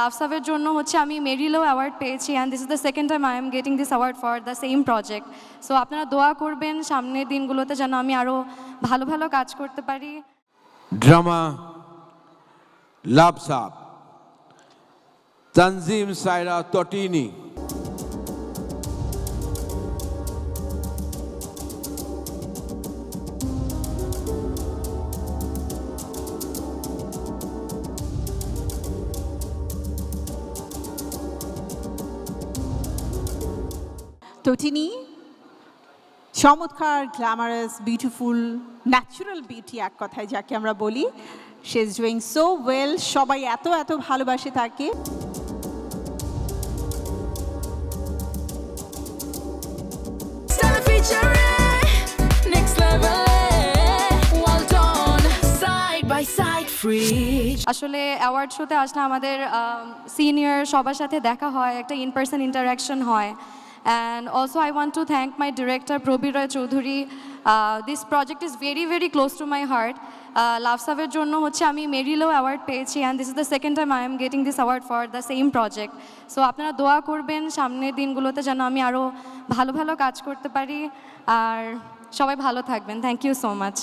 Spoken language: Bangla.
লাভসাবের জন্য হচ্ছে আমি মেরিলো অ্যাওয়ার্ড পেয়েছি and this is the second time I am getting this award for the same project so আপনারা দোয়া করবেন সামনের দিনগুলোতে যেন আমি আরও ভালো ভালো কাজ করতে পারি। ড্রামা লাভসাব তানজিম সাইরা Saira Totini চমৎকার গ্ল্যামারাস বিউটিফুল ন্যাচুরাল বিউটি এক কথায় যাকে আমরা বলি। সে ইজ ডুইং সো ওয়েল সবাই এত এত ভালোবাসে তাকে. আসলে অ্যাওয়ার্ড শোতে আসলে আমাদের সিনিয়র সবার সাথে দেখা হয় একটা ইন পার্সন ইন্টারাকশন হয়। And also I want to thank my director Prabir Roy Chowdhury this project is very very close to my heart লাভসাবের জন্য হচ্ছে আমি মেরিলো অ্যাওয়ার্ড পেয়েছি and this is the second time I am getting this award for the same project so আপনারা দোয়া করবেন, সামনের দিনগুলোতে যেন আমি আরও ভালো ভালো কাজ করতে পারি। আর সবাই ভালো থাকবেন। Thank you so much